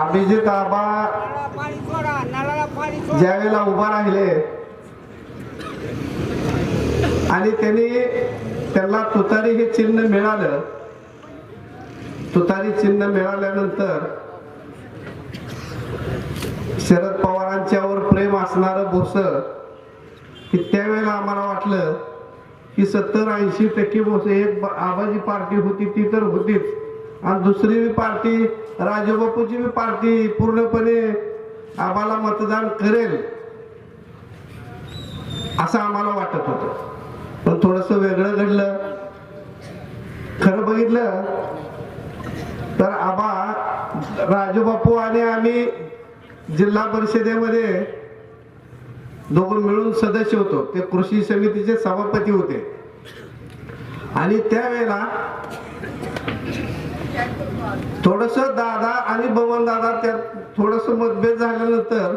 अभिजित आबा ज्यावेळेला उभा राहिले. आणि त्यांनी त्यांना तुतारी हे चिन्ह मिळालं. तुतारी चिन्ह मिळाल्यानंतर शरद पवारांच्यावर प्रेम असणार बोस की त्यावेळेला आम्हाला वाटलं की सत्तर ऐंशी टक्के बोस एक आबाजी पार्टी होती ती तर होतीच. आणि दुसरी बी पार्टी राजबापूची बी पार्टी पूर्णपणे आम्हाला मतदान करेल. असं आम्हाला वाटत होतं. पण थोडस वेगळं घडलं. खरं बघितलं तर आबा राजूबापू आणि आम्ही जिल्हा परिषदेमध्ये दोघं मिळून सदस्य होतो. ते कृषी समितीचे सभापती होते. आणि त्यावेळेला थोडस दादा आणि बबन दादा त्यात थोडस मतभेद झाल्यानंतर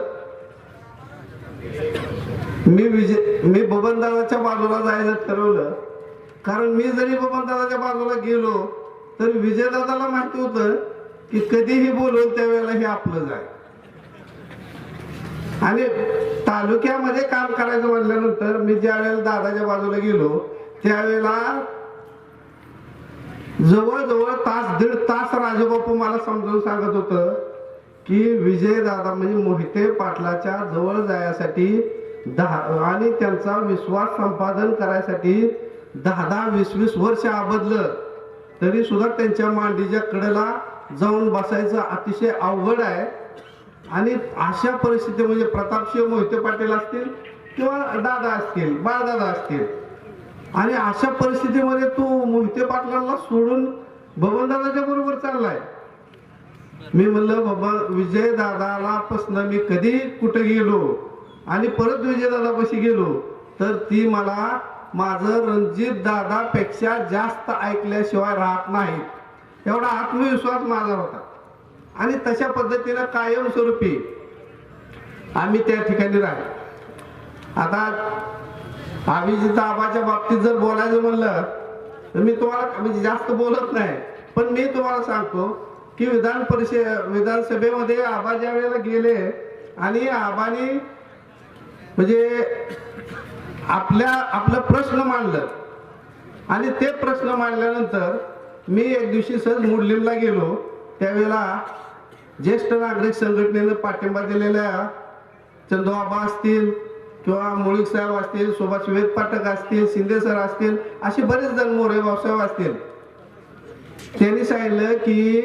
मी विजय मी बबन दादाच्या बाजूला जायचं ठरवलं. कारण मी जरी बबन दादाच्या बाजूला गेलो तर विजयदादाला माहिती होतं की कधीही बोलून त्यावेळेला हे आपलं जाय आणि तालुक्यामध्ये काम करायचं म्हटल्यानंतर मी ज्या वेळेला दादाच्या बाजूला गेलो त्यावेळेला जवळजवळ तास दीड तास राजबापू मला समजावून सांगत होतं की विजय दादा म्हणजे मोहिते पाटलाच्या जवळ जायसाठी दहा आणि त्यांचा विश्वास संपादन करायसाठी दहा दहा वीस वीस वर्ष आबदलं. तरी सुद्धा त्यांच्या मांडीच्या कडेला जाऊन बसायचं अतिशय अवघड आहे. आणि अशा परिस्थिती म्हणजे प्रतापशिव मोहिते पाटील असतील किंवा दादा असतील बाळदादा असतील आणि अशा परिस्थितीमध्ये तो मोहिते पाटलांना सोडून बबनदादाच्या बरोबर चाललाय. मी म्हणलं बाबा विजय दादाला पासन मी कधी कुठे गेलो आणि परत विजय दादापाशी गेलो तर ती मला माझं रणजित दादापेक्षा जास्त ऐकल्याशिवाय राहत नाही एवढा आत्मविश्वास माझा होता. आणि तशा पद्धतीनं कायमस्वरूपी आम्ही त्या ठिकाणी राहिलो. आता अभिजित आबाच्या बाबतीत जर बोलायचं म्हणलं तर मी तुम्हाला म्हणजे जास्त बोलत नाही. पण मी तुम्हाला सांगतो की विधान परिषद विधानसभेमध्ये आबा ज्या वेळेला गेले आणि आबानी म्हणजे आपल्या आपलं प्रश्न मांडलं. आणि ते प्रश्न मांडल्यानंतर मी एक दिवशी सहज मुडलीमला गेलो. त्यावेळेला ज्येष्ठ नागरिक संघटनेनं पाठिंबा दिलेल्या चंदू आबा असतील किंवा मुळीक साहेब असतील सुभाष वेद पाठक असतील शिंदे सर असतील असे बरेच जण मोरे भाऊसाहेब असतील. त्यांनी सांगितलं की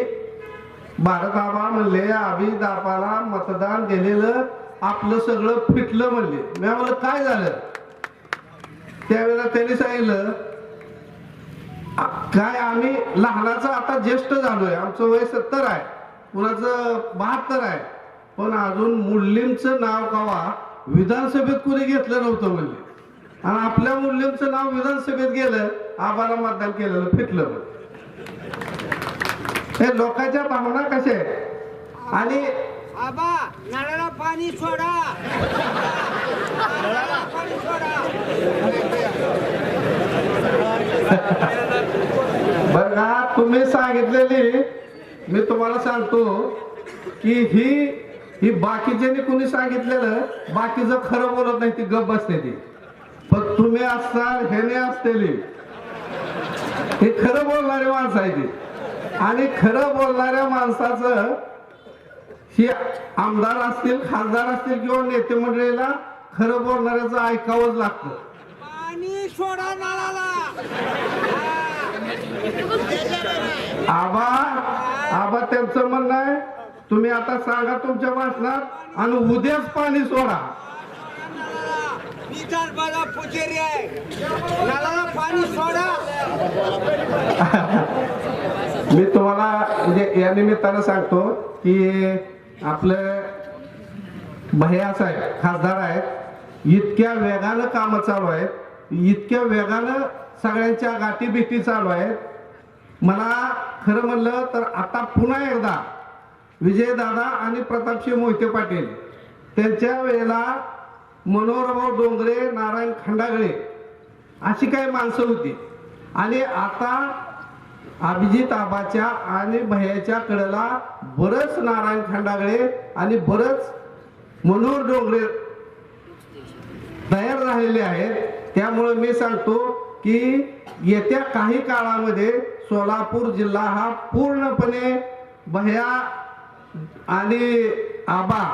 भारत आबा म्हणले अभिजित आबाला मतदान दिलेलं आपलं सगळं फिटलं म्हणले. मी म्हणलं काय झालं? त्यावेळेला त्यांनी सांगितलं काय आम्ही लहानाचं आता ज्येष्ठ झालोय आमचं वय सत्तर आहे कुणाचं बहात्तर आहे पण अजून मुलींचं नाव कवा? विधानसभेत कोणी घेतलं नव्हतं म्हणले आणि आपल्या मुलींचं नाव विधानसभेत गेलं आबाला मतदान केलेलं फिटलं. हे लोकांच्या भावना कशा आहेत? आणि आबा नळाला पाणी सोडा. नळाला पाणी सोडा. बरं का तुम्ही सांगितलेली मी तुम्हाला सांगतो की ही ही बाकीच्यांनी कुणी सांगितलेलं? बाकीचं खरं बोलत नाही ती गप बसते ती. पण तुम्ही असाल ह्याने असतेली. हे खरं बोलणारी माणसं आहे ती. आणि खरं बोलणाऱ्या माणसाचं ही आमदार असतील खासदार असतील किंवा नेते मंडळीला खरं बोलणाऱ्याचं ऐकावंच लागतं. आबा आबा त्यांचं म्हणणं आहे तुम्ही आता सांगा तुमच्या भाषणात आणि उद्याच पाणी सोडा. पाणी सोडा. मी तुम्हाला म्हणजे या निमित्तानं सांगतो की आपलं भैया साहेब खासदार आहेत इतक्या वेगानं कामं चालू आहेत इतक्या वेगानं सगळ्यांच्या गाठी भेटी चालू आहेत. मला खरं म्हणलं तर आता पुन्हा एकदा विजयदादा आणि प्रतापसिंह मोहिते पाटील. त्यांच्या वेळेला मनोहरभाऊ डोंगरे नारायण खंडागळे अशी काही माणसं होती. आणि आता अभिजित आबाच्या आणि भयाच्या कडेला बरंच नारायण खंडागळे आणि बरंच मनोहर डोंगरे तयार झालेले आहेत. त्यामुळे मी सांगतो की येत्या काही काळामध्ये सोलापूर जिल्हा हा पूर्णपणे भया आणि आबा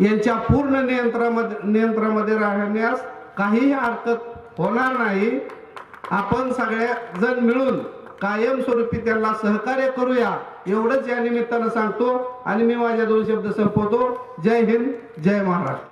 यांच्या पूर्ण नियंत्रणामध्ये नियंत्रणामध्ये राहण्यास काहीही हरकत होणार नाही. आपण सगळ्या जण मिळून कायमस्वरूपी त्यांना सहकार्य करूया. एवढंच या निमित्तानं सांगतो आणि मी माझ्या दोन शब्द संपवतो. जय हिंद जय महाराष्ट्र.